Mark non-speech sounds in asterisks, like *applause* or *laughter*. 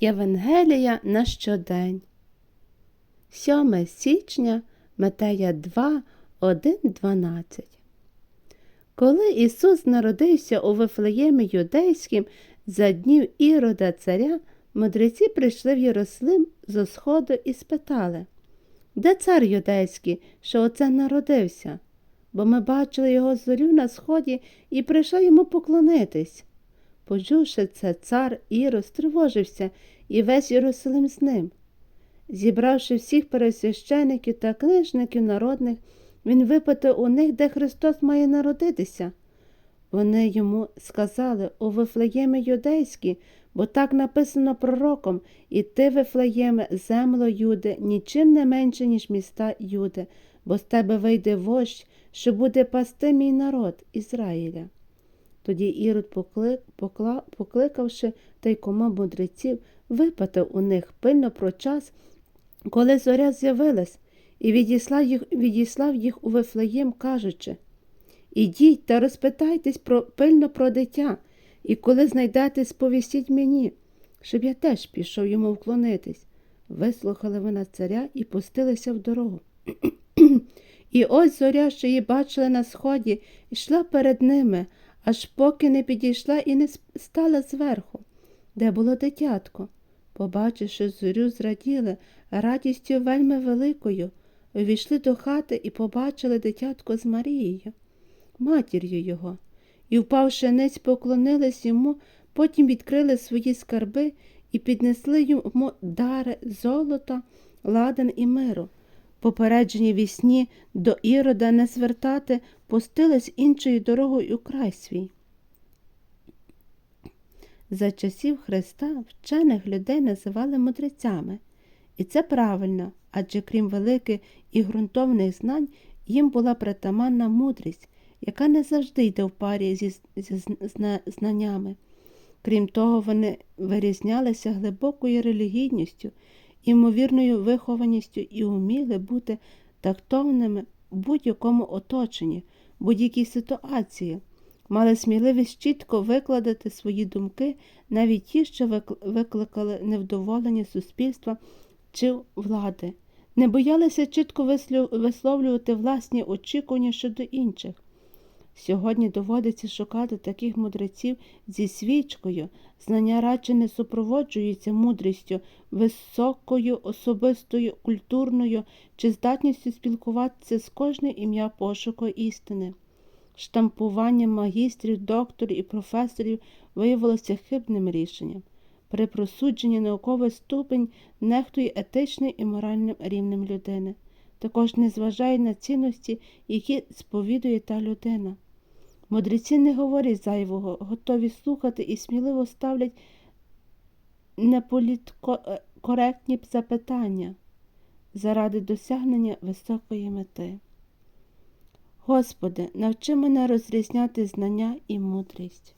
Євангелія на щодень. 7 січня Матея 2, 1, 12. Коли Ісус народився у Вифлеємі Юдейським за днів Ірода царя, мудреці прийшли в Єрусалим зо сходу і спитали, де цар юдейський, що оце народився? Бо ми бачили його зорю на сході і прийшли йому поклонитись. Почувши це, цар Ірод стривожився і весь Єрусалим з ним. Зібравши всіх пересвящеників та книжників народних, він випитав у них, де Христос має народитися. Вони йому сказали у Вифлеємі юдейській, бо так написано пророком, і ти, Вифлеєме, земло Юде, нічим не менше, ніж міста Юде, бо з тебе вийде вождь, що буде пасти мій народ Ізраїля. Тоді Ірод, поклик, покла, покликавши тайкома мудреців, випитав у них пильно про час, коли зоря з'явилась, і відіслав їх, відіслав їх у Вифлеєм, кажучи Ідіть та розпитайтесь про, пильно про дитя, і коли знайдете, сповістіть мені, щоб я теж пішов йому вклонитись. Вислухали вона царя і пустилися в дорогу. *clears throat* І ось зоря, що її бачили на сході, йшла перед ними, аж поки не підійшла і не стала зверху, де було дитятко. Побачивши зорю, зраділи радістю вельми великою, увійшли до хати і побачили дитятко з Марією, матір'ю його, і, впавши ниць, поклонились йому, потім відкрили свої скарби і піднесли йому дари золота, ладан і миру. Попереджені вісні до Ірода не звертати, пустились іншою дорогою у край свій. За часів Христа вчених людей називали мудрецями, і це правильно, адже крім великих і ґрунтовних знань, їм була притаманна мудрість, яка не завжди йде в парі зі, зі знаннями. Крім того, вони вирізнялися глибокою релігійністю, імовірною вихованістю і вміли бути тактовними в будь-якому оточенні, будь-якій ситуації мали сміливість чітко викладати свої думки, навіть ті, що викликали невдоволення суспільства чи влади, не боялися чітко висловлювати власні очікування щодо інших. Сьогодні доводиться шукати таких мудреців зі свічкою, знання радше не супроводжуються мудрістю, високою, особистою, культурною чи здатністю спілкуватися з кожним ім'я пошуку істини штампування магістрів, докторів і професорів виявилося хибним рішенням. При просудженні науковий ступень нехтує етичним і моральним рівнем людини, також не зважає на цінності, які сповідує та людина. Мудреці не говорять зайвого, готові слухати і сміливо ставлять неполіткоректні запитання заради досягнення високої мети. Господи, навчи мене розрізняти знання і мудрість.